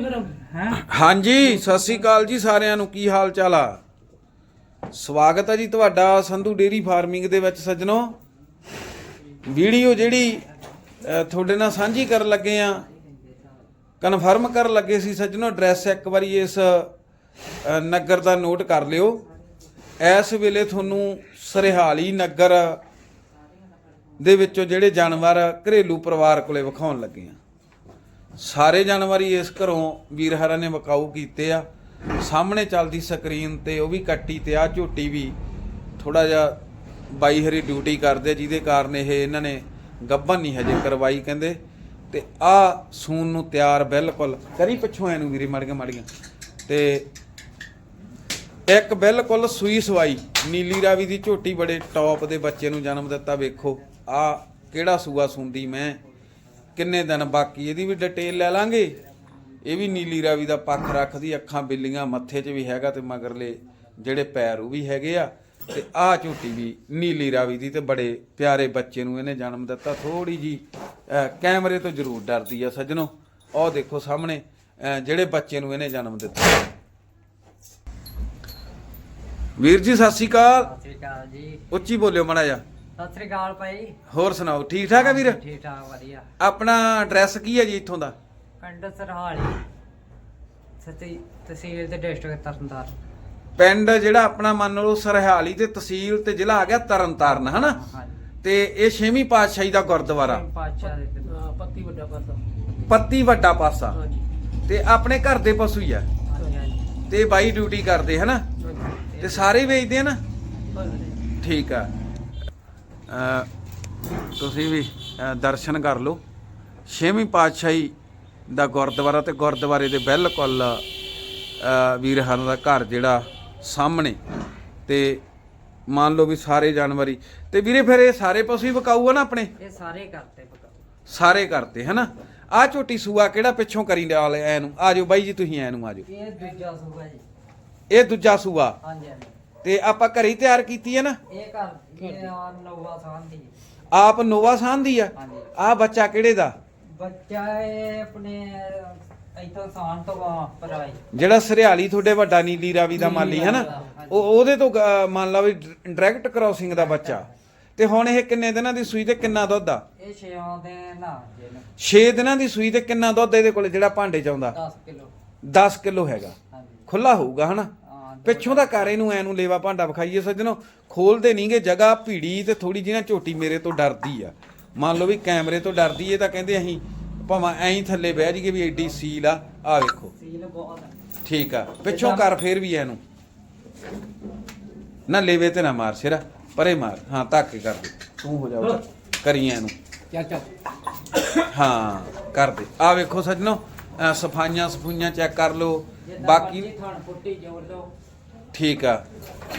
ਨਹੀਂ ਫਿਰ? ਹੈ? ਹਾਂਜੀ ਸਤਿ ਸ੍ਰੀ ਅਕਾਲ ਜੀ ਸਾਰਿਆਂ ਨੂੰ। ਕੀ ਹਾਲ ਚਾਲ ਆ? ਸਵਾਗਤ ਹੈ ਜੀ ਤੁਹਾਡਾ ਸੰਧੂ ਡੇਰੀ ਫਾਰਮਿੰਗ ਦੇ ਵਿੱਚ ਸੱਜਣੋ। ਵੀਡੀਓ ਜਿਹੜੀ ਤੁਹਾਡੇ ਨਾਲ ਸਾਂਝੀ ਕਰਨ ਲੱਗੇ ਆ। ਕਨਫਰਮ ਕਰਨ ਲੱਗੇ ਸੀ ਸੱਜਣੋ ਐਡਰੈਸ ਇੱਕ ਵਾਰੀ ਇਸ ਨਗਰ ਦਾ ਨੋਟ ਕਰ ਲਿਓ। ਇਸ ਵੇਲੇ ਤੁਹਾਨੂੰ ਸਰਹਾਲੀ ਨਗਰ ਦੇ ਵਿੱਚੋਂ ਜਿਹੜੇ ਜਾਨਵਰ ਘਰੇਲੂ ਪਰਿਵਾਰ ਕੋਲੇ ਵਿਖਾਉਣ ਲੱਗੇ ਆ। ਸਾਰੇ ਜਾਨਵਰ ਹੀ ਇਸ ਘਰੋਂ ਵੀਰ ਨੇ ਵਕਾਊ ਕੀਤੇ ਆ। ਸਾਹਮਣੇ ਚੱਲਦੀ ਸਕਰੀਨ ਤੇ ਉਹ ਵੀ ਕੱਟੀ ਤੇ ਆ ਝੋਟੀ ਵੀ ਥੋੜਾ ਜਿਹਾ ਬਾਈ ਹਰੀ ਡਿਊਟੀ ਕਰਦੇ, ਜਿਹਦੇ ਕਾਰਨ ਇਹ ਇਹਨਾਂ ਨੇ ਗੱਭਨ ਨਹੀਂ ਹਜੇ ਕਰਵਾਈ ਕਹਿੰਦੇ। ਤੇ ਆ ਸੂਨ ਨੂੰ ਤਿਆਰ ਬਿਲਕੁਲ ਕਰੀ ਪਿੱਛੋਂ ਇਹਨੂੰ ਵੀਰੇ ਮੜ ਗਿਆ ਮੜ ਗਿਆ ਤੇ ਇੱਕ ਬਿਲਕੁਲ ਸੂਈ ਸਵਾਈ, ਨੀਲੀ ਰਾਵੀ ਦੀ ਝੋਟੀ ਬੜੇ ਟੌਪ ਦੇ ਬੱਚੇ ਨੂੰ ਜਨਮ ਦਿੱਤਾ, ਵੇਖੋ। ਆ ਕਿਹੜਾ ਸੂਆ ਸੁੰਦੀ ਮੈਂ। ਕਿੰਨੇ ਦਿਨ ਬਾਕੀ ਇਹਦੀ ਵੀ ਡਿਟੇਲ ਲੈ ਲਾਂਗੇ। ਇਹ ਵੀ ਨੀਲੀ ਰਾਵੀ ਦਾ ਪੱਖ ਰੱਖਦੀ ਅੱਖਾਂ ਬਿੱਲੀਆਂ ਮੱਥੇ 'ਚ ਵੀ ਹੈਗਾ ਤੇ ਮਗਰਲੇ ਜਿਹੜੇ ਪੈਰ ਉਹ ਵੀ ਹੈਗੇ ਆ। ਤੇ ਆਹ ਝੋਟੀ ਵੀ ਨੀਲੀ ਰਾਵੀ ਦੀ ਤੇ ਬੜੇ ਪਿਆਰੇ ਬੱਚੇ ਨੂੰ ਇਹਨੇ ਜਨਮ ਦਿੱਤਾ। ਥੋੜੀ ਜੀ ਕੈਮਰੇ ਤੋਂ ਜ਼ਰੂਰ ਡਰਦੀ ਆ ਸੱਜਣੋ। ਉਹ ਦੇਖੋ ਸਾਹਮਣੇ ਜਿਹੜੇ ਬੱਚੇ ਨੂੰ ਇਹਨੇ ਜਨਮ ਦਿੱਤਾ। ਵੀਰ ਜੀ ਸਤਿ ਸ਼੍ਰੀ ਅਕਾਲ। ਸਤਿ ਸ੍ਰੀ ਅਕਾਲ ਜੀ। ਉੱਚੀ ਬੋਲਿਓ ਮੜਾ ਜਾ ਸਤਿ ਸ੍ਰੀ ਅਕਾਲ ਭਾਈ। ਹੋਰ ਸੁਣਾਓ ਠੀਕ ਠਾਕ ਆ ਵੀਰ? ਠੀਕ ਠਾਕ ਵਧੀਆ। ਆਪਣਾ ਐਡਰੈਸ ਕੀ ਹੈ ਜੀ ਇੱਥੋਂ ਦਾ? ਪਿੰਡ ਸਰਹਾਲੀ। ਸਤੀ ਤਹਿਸੀਲ ਤੇ ਡਿਸਟ੍ਰਿਕਟ ਤਰਨਤਾਰਨ। ਪਿੰਡ ਜਿਹੜਾ ਆਪਣਾ ਮੰਨ ਲਓ ਸਰਹਾਲੀ ਤੇ ਤਹਿਸੀਲ ਤੇ ਜ਼ਿਲ੍ਹਾ ਆ ਗਿਆ ਤਰਨਤਾਰਨ ਹਨਾ? ਹਾਂਜੀ। ਤੇ ਇਹ ਛੇਵੀਂ ਪਾਤਸ਼ਾਹੀ ਦਾ ਗੁਰਦੁਆਰਾ। ਪਾਚਾ ਦੇ ਪਿੰਡ। ਹਾਂ, ਪੱਤੀ ਵੱਡਾ ਪਾਸਾ। ਪੱਤੀ ਵੱਡਾ ਪਾਸਾ। ਹਾਂਜੀ। ਤੇ ਆਪਣੇ ਘਰ ਦੇ ਪਸ਼ੂ ਹੀ ਆ। ਹਾਂਜੀ ਹਾਂਜੀ। ਤੇ ਬਾਈ ਡਿਊਟੀ ਕਰਦੇ ਹਨਾ? ਤੇ ਸਾਰੇ ਵੇਚਦੇ ਆ ਨਾ? ਹਾਂਜੀ। ਠੀਕ ਆ। ਤੁਸੀਂ ਵੀ ਦਰਸ਼ਨ ਕਰ ਲਓ। ਛੇਵੀਂ ਪਾਤਸ਼ਾਹੀ ਦਾ ਗੁਰਦੁਆਰਾ ਤੇ ਗੁਰਦੁਆਰੇ ਦੇ ਬਿਲਕੁਲ ਵੀਰ ਹਰਾਂ ਦਾ ਘਰ ਜਿਹੜਾ ਸਾਹਮਣੇ। ਤੇ ਮੰਨ ਲਓ ਵੀ ਸਾਰੇ ਜਾਨਵਰ ਤੇ ਵੀਰੇ ਫਿਰ ਇਹ ਸਾਰੇ ਪਸ਼ੂ ਹੀ ਵਿਕਾਊ ਆ ਨਾ ਆਪਣੇ? ਇਹ ਸਾਰੇ ਕਰਤੇ ਪਕਾ ਸਾਰੇ ਕਰਤੇ ਹਨਾ? ਆ ਝੋਟੀ ਸੂਆ ਕਿਹੜਾ ਪਿੱਛੋਂ ਕਰੀ ਨਾਲ ਐ ਨੂੰ ਆਜੋ ਬਾਈ ਜੀ ਤੁਸੀਂ ਐ ਨੂੰ ਆਜੋ ਇਹ ਦੂਜਾ ਸੂਗਾ ਜੀ। ਇਹ ਦੂਜਾ ਸੂਆ? ਹਾਂਜੀ ਹਾਂਜੀ। ਤੇ ਆਪਾਂ ਘਰੇ ਹੀ ਤਿਆਰ ਕੀਤੀ ਹੈ ਨਾ? ਇਹ ਘਰ ਇਹ ਆ ਨੌਵਾ ਸਾਲ ਦੀ। ਆਪ ਨੋਵਾ ਦੀ ਆ? ਹਾਂਜੀ। ਆ ਬੱਚਾ ਕਿਹੜੇ ਦਾ? ਬੱਚਾ ਇਹ ਆਪਣੇ ਇਥੋਂ ਸਾਨ ਤੋਂ ਪਰਾਈ ਜਿਹੜਾ ਸਰਿਆਲੀ ਤੁਹਾਡੇ ਵੱਡਾ ਨੀਲੀ ਰਾਵੀ ਦਾ ਮਾਲੀ ਹੈ ਨਾ। ਉਹ ਉਹਦੇ ਤੋਂ ਅਹ, ਮੰਨ ਲਾ ਵੀ ਡਾਇਰੈਕਟ ਕ੍ਰਾਸਿੰਗ ਦਾ ਬੱਚਾ। ਤੇ ਹੁਣ ਇਹ ਕਿੰਨੇ ਦਿਨਾਂ ਦੀ ਸੂਈ ਤੇ ਕਿੰਨਾ ਦੁੱਧ ਆ? ਇਹ ਛੇਵਾਂ ਦੇ ਨਾ ਜੇ 6 ਦਿਨਾਂ ਦੀ ਸੂਈ ਤੇ ਕਿੰਨਾ ਦੁੱਧ ਇਹਦੇ ਕੋਲੇ ਜਿਹੜਾ ਭਾਂਡੇ ਚ ਆਉਂਦਾ? 10 ਕਿਲੋ। 10 ਕਿਲੋ ਹੈਗਾ। ਹਾਂਜੀ। ਖੁੱਲਾ ਹੋਊਗਾ ਹਨਾ? ਪਿੱਛੋਂ ਦਾ ਕਰ ਇਹਨੂੰ ਐ ਨੂੰ ਲੇਵਾ ਭਾਂਡਾ ਵਿਖਾਈਏ ਸੱਜਣੋ। ਖੋਲਦੇ ਨਹੀਂਗੇ ਜਗ੍ਹਾ ਭੀੜੀ ਤੇ ਥੋੜੀ ਜਿਹੀ ਨਾ ਝੋਟੀ ਮੇਰੇ ਤੋਂ ਡਰਦੀ ਆ। ਮੰਨ ਲਓ ਵੀ ਕੈਮਰੇ ਤੋਂ ਡਰਦੀ ਏ ਤਾਂ ਕਹਿੰਦੇ ਅਸੀਂ ਭਾਵੇਂ ਐਂ ਥੱਲੇ ਬਹਿ ਜਾਈਏ ਵੀ ਐਡੀ ਸੀਲ ਆ। ਆ ਵੇਖੋ। ਸੀਲ ਬਹੁਤ ਹੈ ਠੀਕ ਆ। ਪਿੱਛੋਂ ਕਰ ਫੇਰ ਵੀ ਇਹਨੂੰ। ਨਾ ਲੇਵੇ ਤੇ ਨਾ ਮਾਰ ਸਿਰਾ ਪਰੇ ਮਾਰ। ਹਾਂ ਧੱਕੇ ਕਰ ਦੇ। ਤੂੰ ਹੋ ਜਾ। ਕਰੀ ਇਹਨੂੰ। ਚੱਲ ਚੱਲ। ਹਾਂ ਕਰ ਦੇ। ਆ ਵੇਖੋ ਸੱਜਣੋ ਸਫਾਈਆਂ ਸਫੂਈਆਂ ਚੈੱਕ ਕਰ ਲਓ। ਬਾਕੀ ਥਣ ਫੁੱਟੀ ਜੋੜ ਦੋ ਠੀਕ ਆ।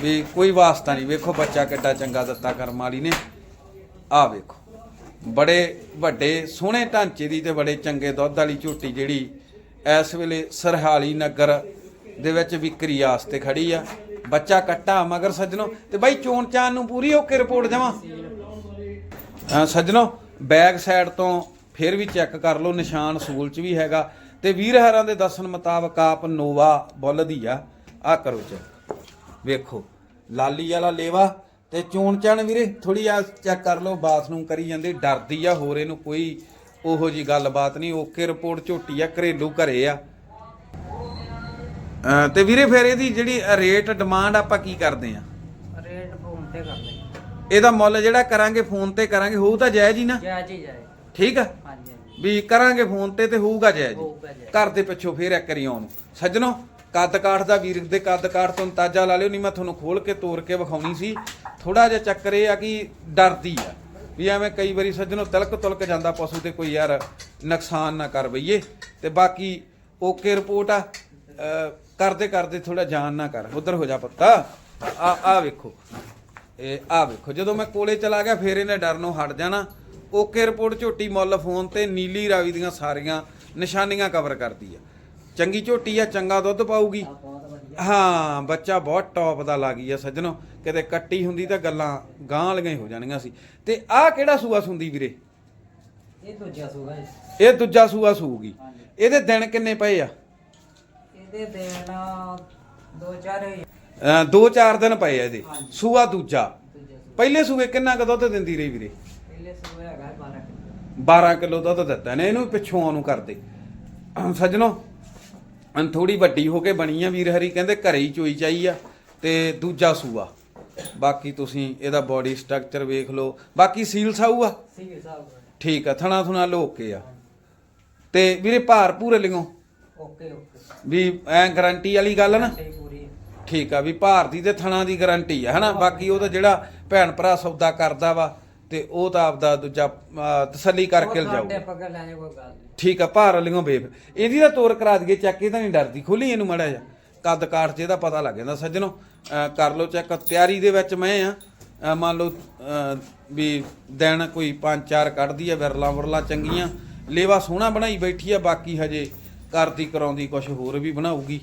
ਵੀ ਕੋਈ ਵਾਸਤਾ ਨਹੀਂ। ਵੇਖੋ ਬੱਚਾ ਕਿੱਡਾ ਚੰਗਾ ਦਿੱਤਾ ਕਰਮ ਵਾਲੀ ਨੇ। ਆ ਵੇਖੋ। ਬੜੇ ਵੱਡੇ, ਸੋਹਣੇ ਢਾਂਚੇ ਦੀ ਤੇ ਬੜੇ ਚੰਗੇ ਦੁੱਧ ਵਾਲੀ ਝੋਟੀ ਜਿਹੜੀ ਇਸ ਵੇਲੇ ਸਰਹਾਲੀ ਨਗਰ ਦੇ ਵਿੱਚ ਵਿਕਰੀ ਆਸਤੇ ਖੜੀ ਆ। ਬੱਚਾ ਕੱਟਾ ਮਗਰ ਸੱਜਣੋ। ਤੇ ਬਾਈ ਚੋਣ ਚਾਨ ਨੂੰ ਪੂਰੀ ਓਕੇ ਰਿਪੋਰਟ ਜਾਵਾਂ ਸੱਜਣੋ ਬੈਕ ਸਾਈਡ ਤੋਂ ਫਿਰ ਵੀ ਚੈੱਕ ਕਰ ਲਓ। ਨਿਸ਼ਾਨ ਸੂਲ ਚ ਵੀ ਹੈਗਾ। ਤੇ ਵੀਰ ਹਰਾਂ ਦੇ ਦੱਸਣ ਮੁਤਾਬਕ ਆਪ ਨੋਵਾ ਬੁੱਲ ਦੀ ਆ। ਆ ਕਰੋ ਚੈੱਕ। ਵੇਖੋ। ਲਾਲੀ ਵਾਲਾ ਲੇਵਾ ਤੇ ਚੋਣ ਚਾਣ ਵੀਰੇ ਥੋੜੀ ਆ ਚੈੱਕ ਕਰ ਲਓ ਬਾਥਰੂਮ ਕਰੀ ਜਾਂਦੇ ਡਰਦੀ ਆ ਹੋਰ ਇਹਨੂੰ ਕੋਈ ਉਹੋ ਜੀ ਗੱਲਬਾਤ ਨਹੀਂ ਓਕੇ ਰਿਪੋਰਟ ਝੋਟੀ ਆ ਘਰੇਲੂ ਘਰੇ ਆ। ਤੇ ਵੀਰੇ ਫਿਰ ਇਹਦੀ ਜਿਹੜੀ ਰੇਟ ਡਿਮਾਂਡ ਆਪਾਂ ਕੀ ਕਰਦੇ ਆ? ਰੇਟ ਫੋਨ ਤੇ ਕਰ ਲੈ ਇਹਦਾ ਮੁੱਲ ਜਿਹੜਾ ਕਰਾਂਗੇ ਫੋਨ ਤੇ ਕਰਾਂਗੇ ਹੋਊ ਤਾਂ ਜਾਇਜ਼ ਹੀ ਨਾ? ਜੈ ਜੀ ਜੈ ਠੀਕ ਆ? ਹਾਂਜੀ। ਵੀ ਕਰਾਂਗੇ ਫੋਨ ਤੇ ਤੇ ਹੋਊਗਾ ਜਾਇਜ਼ ਹੋਊਗਾ ਜਾਇਜ਼। ਘਰ ਦੇ ਪਿੱਛੋਂ ਫੇਰ ਇੱਕ ਵਾਰੀ ਆਉਣ ਸੱਜਣੋ ਕੱਦ ਕਾਠ ਦਾ ਵੀਰ ਦੇ ਕੱਦ ਕਾਠ ਤੋਂ ਅੰਦਾਜ਼ਾ ਲਾ ਲਿਓ। ਨਹੀਂ, ਮੈਂ ਤੁਹਾਨੂੰ ਖੋਲ ਕੇ, ਤੋੜ ਕੇ ਵਿਖਾਉਣੀ ਸੀ। ਥੋੜਾ ਜਿਹਾ ਚੱਕਰ ਇਹ ਆ ਕਿ ਡਰਦੀ ਆ। ਵੀ ਐਵੇਂ ਕਈ ਵਾਰੀ ਸੱਜਣੋ ਤਿਲਕ ਤੁਲਕ ਜਾਂਦਾ ਪਸ਼ੂ ਤੇ ਕੋਈ ਯਾਰ ਨੁਕਸਾਨ ਨਾ ਕਰ ਬਈਏ। ਤੇ ਬਾਕੀ ਓਕੇ ਰਿਪੋਰਟ ਆ। ਕਰਦੇ ਕਰਦੇ ਥੋੜਾ ਜਾਨ ਨਾ ਕਰ। ਉਧਰ ਹੋ ਜਾ ਪੱਤਾ। ਆ ਆ ਵੇਖੋ। ਇਹ ਆ ਵੇਖੋ। ਜਦੋਂ ਮੈਂ ਕੋਲੇ ਚਲਾ ਗਿਆ, ਫੇਰ ਇਹਨੇ ਡਰਨੋਂ ਹਟ ਜਾਣਾ। ਓਕੇ ਰਿਪੋਰਟ ਝੋਟੀ ਮੁੱਲ ਫੋਨ ਤੇ ਨੀਲੀ ਰਾਵੀ ਦੀਆਂ ਸਾਰੀਆਂ ਨਿਸ਼ਾਨੀਆਂ ਕਵਰ ਕਰਦੀ ਆ। ਚੰਗੀ ਝੋਟੀ ਆ ਚੰਗਾ ਦੁੱਧ ਪਾਊਗੀ। ਹਾਂ ਬੱਚਾ ਬਹੁਤ ਟੌਪ ਦਾ ਲੱਗੀ ਆ ਸੱਜਣੋ। ਕਿਤੇ ਕੱਟੀ ਹੁੰਦੀ ਤਾਂ ਗੱਲਾਂ ਗਾਂ ਵਾਲੀਆਂ ਹੀ ਹੋ ਜਾਣੀਆਂ ਸੀ। ਤੇ ਆਹ ਕਿਹੜਾ ਸੂਆ ਸੁੰਦੀ ਵੀਰੇ? ਇਹ ਦੂਜਾ ਸੂਗਾ ਇਹ ਦੂਜਾ ਸੂਆ ਸੂਗੀ। ਹਾਂਜੀ। ਇਹਦੇ ਦਿਨ ਕਿੰਨੇ ਪਏ ਆ? ਇਹਦੇ ਦੇਣਾ ਦੋ ਚਾਰ ਹੋਈ ਅਹ ਦੋ ਚਾਰ ਦਿਨ ਪਏ ਆ ਇਹਦੇ। ਸੂਆ ਦੂਜਾ। ਪਹਿਲੇ ਸੂਏ ਕਿੰਨਾ ਕੁ ਦੁੱਧ ਦਿੰਦੀ ਰਹੀ ਵੀਰੇ? ਪਹਿਲੇ ਸੂਏ ਹੈਗਾ 12 ਕਿਲੋ। 12 ਕਿਲੋ ਦੁੱਧ ਦਿੱਤਾ ਨੇ ਇਹਨੂੰ ਪਿੱਛੋਂ ਉਹਨੂੰ ਕਰਦੇ। ਸੱਜਣੋ ਥੋੜੀ ਵੱਡੀ ਹੋ ਕੇ ਬਣੀ ਆ ਵੀਰ ਹਰੀ ਕਹਿੰਦੇ ਘਰੇ ਹੀ ਚੋਈ ਚਾਈ ਆ ਤੇ ਦੂਜਾ ਸੂਆ। ਬਾਕੀ ਤੁਸੀਂ ਇਹਦਾ ਬਾਡੀ ਸਟਰਕਚਰ ਵੇਖ ਲਓ। ਬਾਕੀ ਸੀਲ ਸਾਊ ਆ। ਠੀਕ ਆ ਥਣਾ ਥੁਣਾ ਲੋਕੇ ਆ। ਤੇ ਵੀਰੇ ਭਾਰ ਪੂਰੇ ਲਿਓ। ਓਕੇ ਓਕੇ ਵੀ ਐ ਗਾਰੰਟੀ ਵਾਲੀ ਗੱਲ ਨਾ। ਠੀਕ ਆ ਵੀ ਭਾਰ ਦੀ ਤੇ ਥਣਾ ਦੀ ਗਾਰੰਟੀ ਆ ਹਨਾ? ਬਾਕੀ ਉਹਦਾ ਜਿਹੜਾ ਭੈਣ ਭਰਾ ਸੌਦਾ ਕਰਦਾ ਵਾ ਤੇ ਉਹ ਤਾਂ ਆਪਦਾ ਦੂਜਾ ਤਸੱਲੀ ਕਰਕੇ ਉਹ ਠੀਕ ਆ, ਭਾਰ ਵਾਲੀਆਂ ਬੇਫ ਇਹਦੀ ਤਾਂ ਤੋਰ ਕਰਾ ਦਈਏ, ਚੈੱਕ ਇਹ ਤਾਂ ਨਹੀਂ ਡਰਦੀ। ਖੋਲੀ ਇਹਨੂੰ ਮੜਾ ਜਾ ਕੱਦ ਕਾਠ ਚ ਇਹਦਾ ਪਤਾ ਲੱਗ ਜਾਂਦਾ ਸੱਜਣੋ। ਕਰ ਲਓ ਚੈੱਕ ਤਿਆਰੀ ਦੇ ਵਿੱਚ ਮੈਂ ਆ। ਮੰਨ ਲਓ ਵੀ ਦਿਨ ਕੋਈ ਪੰਜ ਚਾਰ ਕੱਢਦੀ ਆ, ਵਿਰਲਾ ਵਰਲਾ ਚੰਗੀਆਂ। ਲੇਵਾ ਸੋਹਣਾ ਬਣਾਈ ਬੈਠੀ ਆ, ਬਾਕੀ ਹਜੇ ਕਰਦੀ ਕਰਾਉਂਦੀ ਕੁਝ ਹੋਰ ਵੀ ਬਣਾਊਗੀ।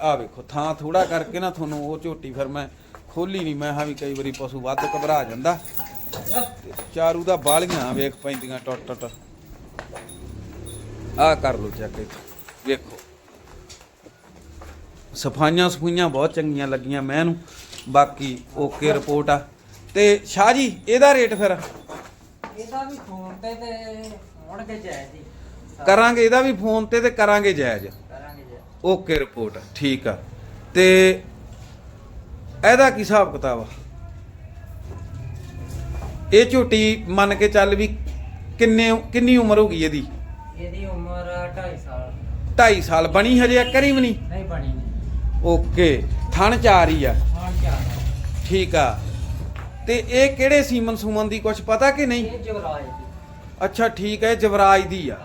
ਆ ਵੇਖੋ, ਥਾਂ ਥੋੜਾ ਕਰਕੇ ਨਾ ਤੁਹਾਨੂੰ ਉਹ ਝੋਟੀ ਫਿਰ ਮੈਂ ਖੋਲੀ ਨਹੀਂ। ਮੈਂ ਹਾਂ ਵੀ ਕਈ ਵਾਰੀ ਪਸ਼ੂ ਵੱਧ ਘਬਰਾ ਜਾਂਦਾ। ਚਾਰੂ ਦਾ ਬਾਲੀਆਂ ਵੇਖ ਪੈਂਦੀਆਂ ਟੁੱਟ ਟੁੱਟ ਆ ਕਰ ਲਓ ਚੈੱਕ ਇੱਥੇ। ਵੇਖੋ। ਸਫਾਈਆਂ ਸਫੂਈਆਂ ਬਹੁਤ ਚੰਗੀਆਂ ਲੱਗੀਆਂ ਮੈਂ ਇਹਨੂੰ ਬਾਕੀ ਓਕੇ ਰਿਪੋਰਟ ਆ। ਤੇ ਸ਼ਾਹ ਜੀ ਇਹਦਾ ਰੇਟ ਫਿਰ? ਇਹਦਾ ਵੀ ਫੋਨ ਤੇ ਤੇ ਹੋਣਗੇ ਜਾਇਜ਼ ਜੀ ਕਰਾਂਗੇ ਇਹਦਾ ਵੀ ਫੋਨ ਤੇ ਤੇ ਕਰਾਂਗੇ ਜਾਇਜ਼। ਕਰਾਂਗੇ ਜੀ ਓਕੇ ਰਿਪੋਰਟ ਠੀਕ ਆ। ਤੇ ਇਹਦਾ ਕੀ ਹਿਸਾਬ ਕਿਤਾਬ ਆ? ਇਹ ਝੋਟੀ ਮੰਨ ਕੇ ਚੱਲ ਵੀ ਕਿੰਨੇ ਕਿੰਨੀ ਉਮਰ ਹੋ ਗਈ ਇਹਦੀ? ਇਹਦੀ ਉਮਰ 2.5 ਸਾਲ। 2.5 ਸਾਲ ਬਣੀ ਹਜੇ ਇੱਕ ਵਾਰੀ ਵੀ ਨਹੀਂ? ਨਹੀਂ ਬਣੀ ਨਹੀਂ ਓਕੇ ਥਣ ਚਾਰ ਹੀ ਆ। ਹਾਂ ਚਾਰ ਠੀਕ ਆ। ਤੇ ਇਹ ਕਿਹੜੇ ਸੀਮਨ ਸੁਮਨ ਦੀ ਕੁਝ ਪਤਾ ਕਿ ਨਹੀਂ? ਇਹ ਜਵਰਾਜ ਦੀ। ਅੱਛਾ ਠੀਕ ਹੈ ਜਵਰਾਜ ਦੀ ਆ।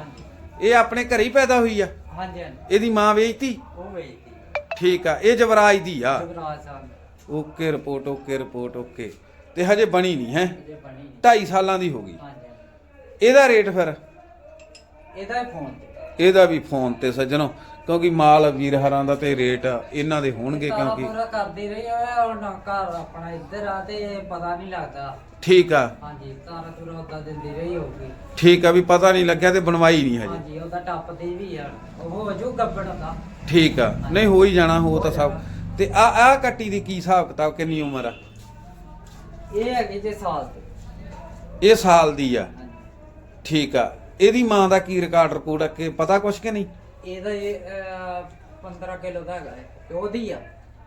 ਇਹ ਆਪਣੇ ਘਰੇ ਹੀ ਪੈਦਾ ਹੋਈ ਆ? ਹਾਂਜੀ ਹਾਂਜੀ। ਇਹਦੀ ਮਾਂ ਵੇਚਤੀ? ਉਹ ਵੇਚਦੀ ਠੀਕ ਆ ਇਹ ਜਵਰਾਜ ਦੀ ਆ। Jawraj Sahib okay report okay report okay. ਤੇ ਹਜੇ ਬਣੀ ਨਹੀਂ ਹੈ? ਜੇ ਬਣੀ ਨਹੀਂ। 2.5 ਸਾਲਾਂ ਦੀ ਹੋ ਗਈ। ਇਹਦਾ ਰੇਟ ਫਿਰ? ਇਹਦਾ ਫੋਨ ਤੇ। ਇਹਦਾ ਵੀ ਫੋਨ ਤੇ ਸੱਜਣੋ ਕਿਉਂਕਿ ਮਾਲ ਵੀਰ ਹਰਾਂ ਦਾ ਤੇ ਰੇਟ ਇਹਨਾਂ ਦੇ ਹੋਣਗੇ ਕਿਉਂਕਿ ਪੂਰਾ ਕਰਦੀ ਰਹੀ ਆ ਹੁਣ ਘਰ ਆਪਣਾ ਇੱਧਰ ਆ ਤੇ ਪਤਾ ਨਹੀਂ ਲੱਗਦਾ। ਠੀਕ ਆ। ਹਾਂਜੀ ਤਾਰਾ ਤੁਰਾ ਉਦਾਂ ਦਿੰਦੀ ਰਹੀ ਹੋਊਗੀ ਠੀਕ ਆ ਵੀ ਪਤਾ ਨਹੀਂ ਲੱਗਿਆ ਤੇ ਬਣਵਾਈ ਨਹੀਂ ਹਜੇ। ਹਾਂਜੀ ਉਹਦਾ ਟੱਪਦੀ ਵੀ ਆ। ਉਹ ਹੋ ਜੂ ਗੱਬੜ ਦਾ। ਠੀਕ ਆ। ਨਹੀਂ ਹੋ ਹੀ ਜਾਣਾ ਹੋ ਤਾਂ ਸਭ। ਤੇ ਆ ਆ ਕੱਟੀ ਦੀ ਕੀ ਹਿਸਾਬ ਕਿਤਾਬ ਕਿੰਨੀ ਉਮਰ ਆ? ਇਹ ਹੈਗੀ ਜੇ ਸਾਲ ਤੇ ਇਹ ਸਾਲ ਦੀ ਆ। ਠੀਕ ਆ। ਇਹਦੀ ਮਾਂ ਦਾ ਕੀ ਰਿਕਾਰਡ ਰਿਕੂਡ ਕਿ ਪਤਾ ਕੁਛ ਕਿ ਨਹੀਂ? ਇਹਦਾ ਇਹ ਅਹ, 15 ਕਿਲੋ ਦਾ ਹੈਗਾ ਹੈ ਤੇ ਉਹਦੀ ਆ।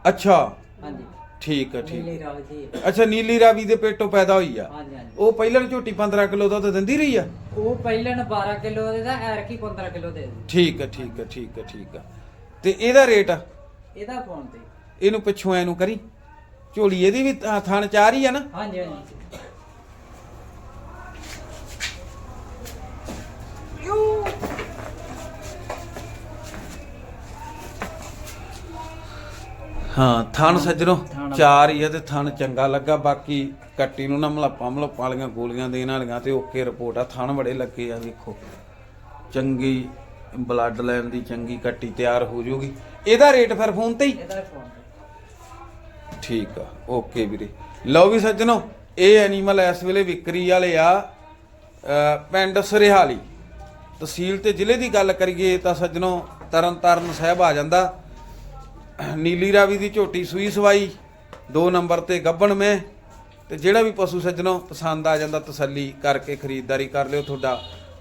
ਅੱਛਾ। ਹਾਂਜੀ। ਠੀਕ ਆ ਠੀਕ ਨੀਲੀ ਰਾਵੀ ਦੀ ਹੈ। ਅੱਛਾ ਨੀਲੀ ਰਾਵੀ ਦੇ ਪੇਟੋਂ ਪੈਦਾ ਹੋਈ ਆ। ਹਾਂਜੀ ਹਾਂਜੀ। ਉਹ ਪਹਿਲਾਂ ਝੋਟੀ 15 ਕਿਲੋ ਦੁੱਧ ਦਿੰਦੀ ਰਹੀ ਆ? ਉਹ ਪਹਿਲਾਂ 12 ਕਿਲੋ ਦੇ ਦਾ ਐਰ ਕੀ 15 ਕਿਲੋ ਦੇ ਦੇ। ਠੀਕ ਆ ਠੀਕ ਆ ਠੀਕ ਆ ਠੀਕ ਆ। ਤੇ ਇਹਦਾ ਰੇਟ ਆ? ਇਹਦਾ ਫੋਨ ਤੇ। ਇਹਨੂੰ ਪਿੱਛੋਂ ਐਨੂੰ ਕਰੀ। ਝੋਲੀ ਇਹਦੀ ਵੀ ਥਾਂ- ਥਣ ਚਾਰ ਹੀ ਆ ਨਾ? ਹਾਂਜੀ ਹਾਂਜੀ। ਹਾਂ ਥਣ ਸੱਜਣੋ। ਚਾਰ ਹੀ ਆ ਤੇ ਥਣ ਚੰਗਾ ਲੱਗਾ ਬਾਕੀ ਕੱਟੀ ਨੂੰ ਨਾ ਮਲੱਪਾਂ ਮਲੱਪਾਂ ਵਾਲੀਆਂ ਗੋਲੀਆਂ ਦੇਣ ਵਾਲੀਆਂ ਤੇ ਓਕੇ ਰਿਪੋਰਟ ਆ ਥਣ ਬੜੇ ਲੱਗੇ ਆ ਵੇਖੋ। ਚੰਗੀ ਬਲੱਡ ਲਾਈਨ ਦੀ ਚੰਗੀ ਕੱਟੀ ਤਿਆਰ ਹੋ ਜੂਗੀ। ਇਹਦਾ ਰੇਟ ਫਿਰ ਫੋਨ ਤੇ ਹੀ? ਠੀਕ ਆ ਓਕੇ ਵੀਰੇ। ਲਓ ਵੀ ਸੱਜਣੋ ਇਹ ਐਨੀਮਲ ਇਸ ਵੇਲੇ ਵਿਕਰੀ ਵਾਲੇ ਆ ਪਿੰਡ ਸਰਿਹਾਲੀ। ਤਹਿਸੀਲ ਤੇ ਜ਼ਿਲ੍ਹੇ ਦੀ ਗੱਲ ਕਰੀਏ ਤਾਂ ਸੱਜਣੋ ਤਰਨਤਾਰਨ ਸਾਹਿਬ ਆ ਜਾਂਦਾ। ਨੀਲੀ ਰਾਵੀ ਦੀ ਝੋਟੀ ਸੂਈ ਸਵਾਈ 2 ਨੰਬਰ ਤੇ ਗੱਬਣ ਮੈਂ ਤੇ ਜਿਹੜਾ ਵੀ ਪਸ਼ੂ ਸੱਜਣੋ ਪਸੰਦ ਆ ਜਾਂਦਾ ਤਸੱਲੀ ਕਰਕੇ ਖਰੀਦਦਾਰੀ ਕਰ ਲਿਓ ਤੁਹਾਡਾ।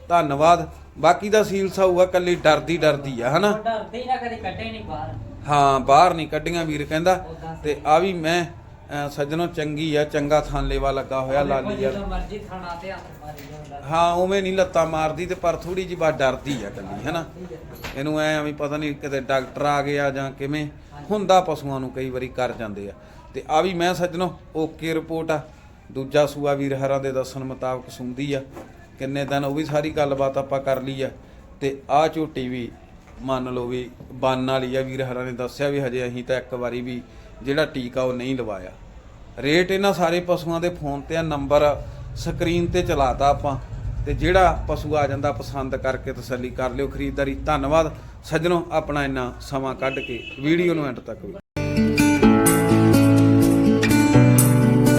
ਧੰਨਵਾਦ। ਬਾਕੀ ਦਾ ਸੀਲ ਸਾਊਗਾ ਕੱਲੀ ਡਰਦੀ ਡਰਦੀ ਆ ਹਨਾ? ਡਰਦੇ ਨਾ ਕਦੀ ਕੱਢੇ ਨਹੀਂ ਬਾਹਰ। ਹਾਂ ਬਾਹਰ ਨਹੀਂ ਕੱਢੀਆਂ ਵੀਰ ਕਹਿੰਦਾ ਤੇ ਆ ਵੀ ਮੈਂ ਅਹ ਸੱਜਣੋ ਚੰਗੀ ਆ ਚੰਗਾ ਥਾਂ ਲੇਵਾ ਲੱਗਾ ਹੋਇਆ ਲਾਲੀ ਆ। ਜਦੋਂ ਮਰਜ਼ੀ ਖਾਣਾ ਤੇ ਹੱਥ ਮਾਰੀ ਜਾਂਦਾ ਹਾਂ ਉਵੇਂ ਨਹੀਂ ਲੱਤਾਂ ਮਾਰਦੀ ਤੇ ਪਰ ਥੋੜੀ ਜਿਹੀ ਬਾ ਡਰਦੀ ਆ ਕੱਲੀ ਹੈਨਾ ਇਹਨੂੰ ਐ ਵੀ ਪਤਾ ਨਹੀਂ ਕਿਤੇ ਡਾਕਟਰ ਆ ਗਿਆ ਜਾਂ ਕਿਵੇਂ। ਹੁੰਦਾ ਪਸ਼ੂਆਂ ਨੂੰ ਕਈ ਵਾਰੀ ਕਰ ਜਾਂਦੇ ਆ। ਤੇ ਆ ਵੀ ਮੈਂ ਸੱਜਣੋ ਓਕੇ ਰਿਪੋਰਟ ਆ। ਦੂਜਾ ਸੂਆ ਵੀਰ ਹਰਾਂ ਦੇ ਦੱਸਣ ਮੁਤਾਬਕ ਸੁਣਦੀ ਆ। ਕਿੰਨੇ ਦਿਨ ਉਹ ਵੀ ਸਾਰੀ ਗੱਲਬਾਤ ਆਪਾਂ ਕਰ ਲਈ ਆ। ਤੇ ਆ ਝੋਟੀ ਵੀ ਮੰਨ ਲਓ ਵੀ ਬੰਨ ਵਾਲੀ ਆ, ਵੀਰ ਹਰਾਂ ਨੇ ਦੱਸਿਆ ਵੀ ਹਜੇ ਅਸੀਂ ਤਾਂ ਇੱਕ ਵਾਰੀ ਵੀ ਜਿਹੜਾ ਟੀਕਾ ਉਹ ਨਹੀਂ ਲਵਾਇਆ। ਰੇਟ ਇਹਨਾਂ ਸਾਰੇ ਪਸ਼ੂਆਂ ਦੇ ਫੋਨ ਤੇ ਆ, ਨੰਬਰ ਸਕਰੀਨ ਤੇ ਚਲਾਤਾ ਆਪਾਂ। ਤੇ ਜਿਹੜਾ ਪਸ਼ੂ ਆ ਜਾਂਦਾ ਪਸੰਦ ਕਰਕੇ ਤਸੱਲੀ ਕਰ ਲਿਓ। ਖਰੀਦਦਾਰੀ, ਧੰਨਵਾਦ। ਸੱਜਣੋ, ਆਪਣਾ ਇੰਨਾ ਸਮਾਂ ਕੱਢ ਕੇ ਵੀਡੀਓ ਨੂੰ ਐਂਡ ਤੱਕ ਵੀ।